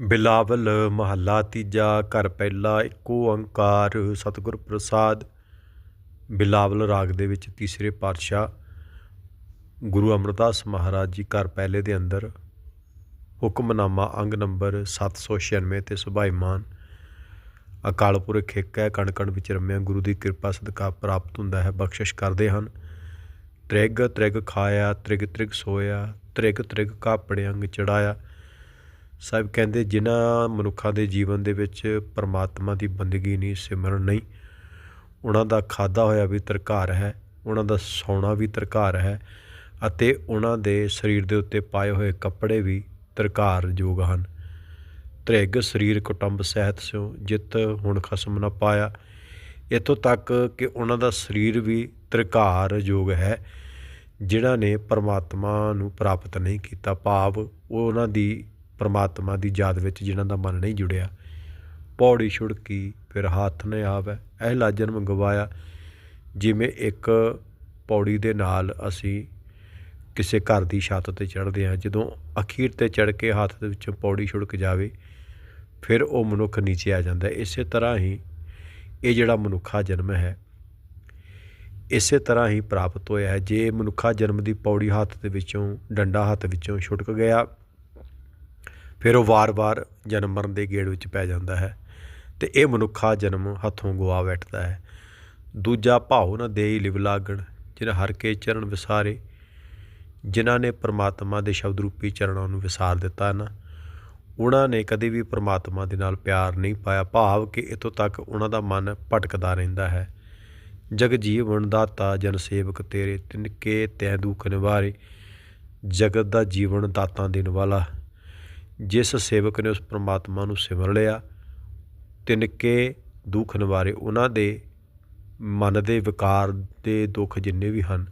ਬਿਲਾਵਲ ਮਹੱਲਾ ਤੀਜਾ, ਘਰ ਪਹਿਲਾ, ਇੱਕੋ ਓੰਕਾਰ, ਸਤਿਗੁਰ ਪ੍ਰਸਾਦ। ਬਿਲਾਵਲ ਰਾਗ ਦੇ ਵਿੱਚ ਤੀਸਰੇ ਪਾਤਸ਼ਾਹ ਗੁਰੂ ਅਮਰਦਾਸ ਮਹਾਰਾਜ ਜੀ ਘਰ ਪਹਿਲੇ ਦੇ ਅੰਦਰ ਹੁਕਮਨਾਮਾ ਅੰਗ ਨੰਬਰ 796 ਤੇ ਸੁਭਾਈਮਾਨ ਅਕਾਲ ਪੁਰਖ ਇੱਕ ਹੈ ਕਣ ਕਣ ਵਿੱਚ ਰਮਿਆ, ਗੁਰੂ ਦੀ ਕਿਰਪਾ ਸਦਕਾ ਪ੍ਰਾਪਤ ਹੁੰਦਾ ਹੈ, ਬਖਸ਼ਿਸ਼ ਕਰਦੇ ਹਨ। ਤ੍ਰਿਗ ਤ੍ਰਿਗ ਖਾਇਆ, ਤ੍ਰਿਗ ਤ੍ਰਿਗ ਸੋਇਆ, ਤ੍ਰਿਗ ਤ੍ਰਿਗ ਕਾਪੜੇ ਅੰਗ ਚੜਾਇਆ ਸਾਹਿਬ ਕਹਿੰਦੇ ਜਿਨ੍ਹਾਂ ਮਨੁੱਖਾਂ ਦੇ ਜੀਵਨ ਦੇ ਵਿੱਚ ਪਰਮਾਤਮਾ ਦੀ ਬੰਦਗੀ ਨਹੀਂ, ਸਿਮਰਨ ਨਹੀਂ, ਉਹਨਾਂ ਦਾ ਖਾਦਾ ਹੋਇਆ ਵੀ ਤਰਕਾਰ ਹੈ, ਉਹਨਾਂ ਦਾ ਸੌਣਾ ਵੀ ਤਰਕਾਰ ਹੈ ਅਤੇ ਉਹਨਾਂ ਦੇ ਸਰੀਰ ਦੇ ਉੱਤੇ ਪਾਏ ਹੋਏ ਕੱਪੜੇ ਵੀ ਤਰਕਾਰ ਯੋਗ ਹਨ। ਤ੍ਰਿਗ ਸਰੀਰ ਕੁਟੰਬ ਸਹਿਤ ਸਿਓ ਜਿਤ ਹੁਣ ਖਸਮ ਨਾ ਪਾਇਆ। ਇਤੋਂ ਤੱਕ ਕਿ ਉਹਨਾਂ ਦਾ ਸਰੀਰ ਵੀ ਤਰਕਾਰ ਯੋਗ ਹੈ, ਜਿਨ੍ਹਾਂ ਨੇ ਪਰਮਾਤਮਾ ਨੂੰ ਪ੍ਰਾਪਤ ਨਹੀਂ ਕੀਤਾ ਭਾਵ ਉਹ ਉਹਨਾਂ ਦੀ ਪਰਮਾਤਮਾ ਦੀ ਯਾਦ ਵਿੱਚ ਜਿਨ੍ਹਾਂ ਦਾ ਮਨ ਨਹੀਂ ਜੁੜਿਆ। ਪੌੜੀ ਛੁੜਕੀ ਫਿਰ ਹੱਥ ਨੇ ਆਵੇ। ਲਾ ਜਨਮ ਗਵਾਇਆ ਜਿਵੇਂ ਇੱਕ ਪੌੜੀ ਦੇ ਨਾਲ ਅਸੀਂ ਕਿਸੇ ਘਰ ਦੀ ਛੱਤ ਤੇ ਚੜ੍ਹਦੇ ਹਾਂ। ਜਦੋਂ ਅਖੀਰ ਤੇ ਚੜ੍ਹ ਕੇ ਹੱਥ ਦੇ ਵਿੱਚੋਂ ਪੌੜੀ ਛੁੜਕ ਜਾਵੇ, ਫਿਰ ਉਹ ਮਨੁੱਖ ਨੀਚੇ ਆ ਜਾਂਦਾ। ਇਸੇ ਤਰ੍ਹਾਂ ਹੀ ਇਹ ਜਿਹੜਾ ਮਨੁੱਖਾ ਜਨਮ ਹੈ, ਇਸੇ ਤਰ੍ਹਾਂ ਹੀ ਪ੍ਰਾਪਤ ਹੋਇਆ ਹੈ। ਜੇ ਮਨੁੱਖਾ ਜਨਮ ਦੀ ਪੌੜੀ ਹੱਥ ਦੇ ਵਿੱਚੋਂ, ਡੰਡਾ ਹੱਥ ਵਿੱਚੋਂ ਛੁਟਕ ਗਿਆ ਫਿਰ ਉਹ ਵਾਰ-ਵਾਰ ਜਨਮ ਮਰਨ ਦੇ ਗੇੜ ਵਿੱਚ ਪੈ ਜਾਂਦਾ ਹੈ ਤੇ ਇਹ ਮਨੁੱਖਾ ਜਨਮ ਹੱਥੋਂ ਗਵਾ ਬੈਠਦਾ ਹੈ। ਦੂਜਾ ਭਾਉ ਨਾ ਦੇਈ ਲਿਵ ਲਾਗਣ ਜਿਨ੍ਹਾਂ ਹਰ ਕੇ ਚਰਨ ਵਿਸਾਰੇ, ਜਿਨ੍ਹਾਂ ਨੇ ਪ੍ਰਮਾਤਮਾ ਦੇ ਸ਼ਬਦ ਰੂਪੀ ਚਰਨਾਂ ਨੂੰ ਵਿਸਾਰ ਦਿੱਤਾ ਨਾ ਉਹਨਾਂ ਨੇ ਕਦੇ ਵੀ ਪ੍ਰਮਾਤਮਾ ਦੇ ਨਾਲ ਪਿਆਰ ਨਹੀਂ ਪਾਇਆ, ਭਾਵ ਕਿ ਇਤੋਂ ਤੱਕ ਉਹਨਾਂ ਦਾ ਮਨ ਭਟਕਦਾ ਰਹਿੰਦਾ ਹੈ। ਜਗ ਜੀਵਨ ਦਾਤਾ, ਜਨ ਸੇਵਕ ਤੇਰੇ ਤਿਨਕੇ ਤੈ ਦੁਖ ਨਿਵਾਰੇ, ਜਗਤ ਦਾ ਜੀਵਨ ਦਾਤਾਂ ਦੇਣ ਵਾਲਾ। ਜਿਸ ਸੇਵਕ ਨੇ ਉਸ ਪ੍ਰਮਾਤਮਾ ਨੂੰ ਸਿਮਰ ਲਿਆ ਤਿਨਕੇ ਦੁੱਖ ਨਿਵਾਰੇ ਉਹਨਾਂ ਦੇ ਮਨ ਦੇ ਵਿਕਾਰ ਦੇ ਦੁੱਖ ਜਿੰਨੇ ਵੀ ਹਨ,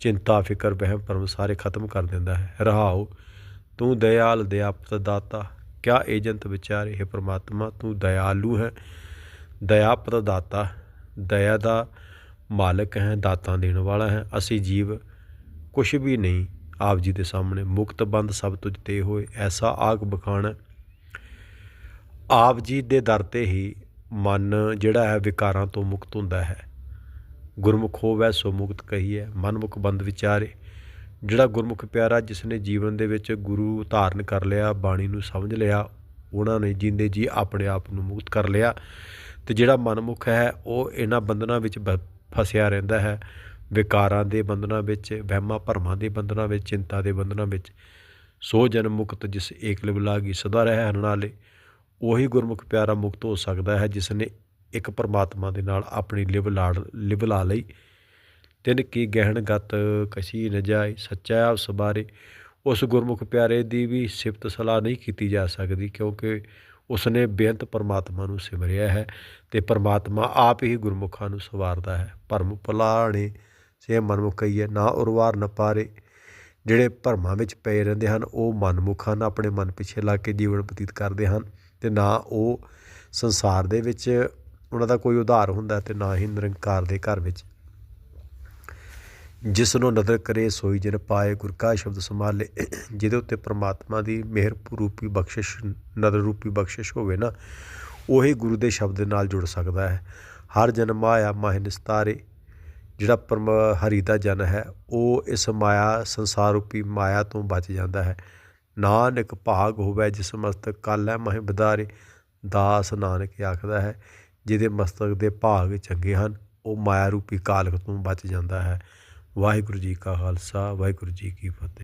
ਚਿੰਤਾ, ਫਿਕਰ, ਵਹਿਮ, ਭਰਮ ਸਾਰੇ ਖਤਮ ਕਰ ਦਿੰਦਾ ਹੈ। ਰਹਾਉ ਤੂੰ ਦਇਆਲ ਦਿਆਪਤ ਦਾਤਾ। ਕਿਆ ਏਜੰਤ ਵਿਚਾਰੇ, ਹੈ ਪ੍ਰਮਾਤਮਾ, ਤੂੰ ਦਇਆਲੂ ਹੈ। ਦਇਆਪਤ ਦਾਤਾ, ਦਇਆ ਦਾ ਮਾਲਕ ਹੈ, ਦਾਤਾਂ ਦੇਣ ਵਾਲਾ ਹੈ। ਅਸੀਂ ਜੀਵ ਕੁਝ ਵੀ ਨਹੀਂ ਆਪ ਜੀ ਦੇ ਸਾਹਮਣੇ। ਮੁਕਤ ਬੰਦ ਸਭ ਤੁਝ ਤੇ ਹੋਏ, ਐਸਾ ਆਗ ਬਖਾਣ ਆਪ ਜੀ ਦੇ ਦਰ ਤੇ ਹੀ ਮਨ ਜਿਹੜਾ ਹੈ ਵਿਕਾਰਾਂ ਤੋਂ ਮੁਕਤ ਹੁੰਦਾ ਹੈ। ਗੁਰਮੁਖ ਹੋਵੇ ਸੋ ਮੁਕਤ ਕਹੀਏ ਮਨਮੁਖ ਬੰਦ ਵਿਚਾਰੇ। ਜਿਹੜਾ ਗੁਰਮੁਖ ਪਿਆਰਾ ਜਿਸ ਨੇ ਜੀਵਨ ਦੇ ਵਿੱਚ ਗੁਰੂ ਧਾਰਨ ਕਰ ਲਿਆ, ਬਾਣੀ ਨੂੰ ਸਮਝ ਲਿਆ, ਉਹਨਾਂ ਨੇ ਜਿੰਦੇ ਜੀ ਆਪਣੇ ਆਪ ਨੂੰ ਮੁਕਤ ਕਰ ਲਿਆ, ਤੇ ਜਿਹੜਾ ਮਨਮੁਖ ਹੈ, ਉਹ ਇਹਨਾਂ ਬੰਧਨਾਂ ਵਿੱਚ ਫਸਿਆ ਰਹਿੰਦਾ ਹੈ। ਵਿਕਾਰਾਂ ਦੇ ਬੰਧਨਾਂ ਵਿੱਚ, ਵਹਿਮਾਂ ਭਰਮਾਂ ਦੇ ਬੰਧਨਾਂ ਵਿੱਚ, ਚਿੰਤਾ ਦੇ ਬੰਧਨਾਂ ਵਿੱਚ, ਸੋ ਜਨਮ ਮੁਕਤ ਜਿਸ ਏਕ ਲਿਵ ਲਾਗੀ ਸਦਾ ਰਹਿ ਹਰਨ ਵਾਲੇ ਉਹੀ ਗੁਰਮੁਖ ਪਿਆਰਾ ਮੁਕਤ ਹੋ ਸਕਦਾ ਹੈ ਜਿਸ ਨੇ ਇੱਕ ਪਰਮਾਤਮਾ ਦੇ ਨਾਲ ਆਪਣੀ ਲਿਵ ਲਾੜ, ਲਿਵ ਲਾ ਲਈ। ਤਿੰਨ ਕੀ ਗਹਿਣ ਗਤ ਕਸੀ ਨਜਾਇ ਸੱਚਾ ਉਸ ਬਾਰੇ ਉਸ ਗੁਰਮੁਖ ਪਿਆਰੇ ਦੀ ਵੀ ਸਿਫਤ ਸਲਾਹ ਨਹੀਂ ਕੀਤੀ ਜਾ ਸਕਦੀ ਕਿਉਂਕਿ ਉਸਨੇ ਬੇਅੰਤ ਪਰਮਾਤਮਾ ਨੂੰ ਸਿਮਰਿਆ ਹੈ ਤੇ ਪਰਮਾਤਮਾ ਆਪ ਹੀ ਗੁਰਮੁਖਾਂ ਨੂੰ ਸਵਾਰਦਾ ਹੈ। ਭਰਮ ਭੁਲਾਣੇ ਸੇ ਮਨਮੁਖ ਹੈ, ਨਾ ਉਰਵਾਰ, ਨ ਪਾਰੇ। ਜਿਹੜੇ ਭਰਮਾਂ ਵਿੱਚ ਪਏ ਰਹਿੰਦੇ ਹਨ, ਉਹ ਮਨਮੁਖਾਂ ਹਨ, ਆਪਣੇ ਮਨ ਪਿੱਛੇ ਲੱਗ ਕੇ ਜੀਵਨ ਬਤੀਤ ਕਰਦੇ ਹਨ ਅਤੇ ਨਾ ਉਹ ਸੰਸਾਰ ਦੇ ਵਿੱਚ ਉਹਨਾਂ ਦਾ ਕੋਈ ਉਧਾਰ ਹੁੰਦਾ ਅਤੇ ਨਾ ਹੀ ਨਿਰੰਕਾਰ ਦੇ ਘਰ ਵਿੱਚ। ਜਿਸ ਨੂੰ ਨਦਰ ਕਰੇ, ਸੋਈ ਜਨ ਪਾਏ, ਗੁਰ ਕਾ ਸ਼ਬਦ ਸੰਭਾਲੇ, ਜਿਹਦੇ ਉੱਤੇ ਪ੍ਰਮਾਤਮਾ ਦੀ ਮਿਹਰ ਰੂਪੀ ਬਖਸ਼ਿਸ਼, ਨਦਰ ਰੂਪੀ ਬਖਸ਼ਿਸ਼ ਹੋਵੇ ਨਾ, ਉਹੀ ਗੁਰੂ ਦੇ ਸ਼ਬਦ ਨਾਲ ਜੁੜ ਸਕਦਾ ਹੈ। ਹਰ ਜਨਮ ਆਇਆ, ਮਾਹਿ ਨਿਸਤਾਰੇ ਜਿਹੜਾ ਪਰਮ ਹਰੀ ਦਾ ਜਨ ਹੈ, ਉਹ ਇਸ ਮਾਇਆ ਸੰਸਾਰ ਰੂਪੀ ਮਾਇਆ ਤੋਂ ਬਚ ਜਾਂਦਾ ਹੈ। ਨਾਨਕ ਭਾਗ ਹੋਵੇ ਜਿਸ ਮਸਤਕ ਕਲ ਹੈ ਮਹਿ ਬਦਾਰੇ ਦਾਸ ਨਾਨਕ ਆਖਦਾ ਹੈ, ਜਿਹਦੇ ਮਸਤਕ ਦੇ ਭਾਗ ਚੰਗੇ ਹਨ, ਉਹ ਮਾਇਆ ਰੂਪੀ ਕਾਲਕ ਤੋਂ ਬਚ ਜਾਂਦਾ ਹੈ। ਵਾਹਿਗੁਰੂ ਜੀ ਕਾ ਖਾਲਸਾ, ਵਾਹਿਗੁਰੂ ਜੀ ਕੀ ਫਤਿਹ।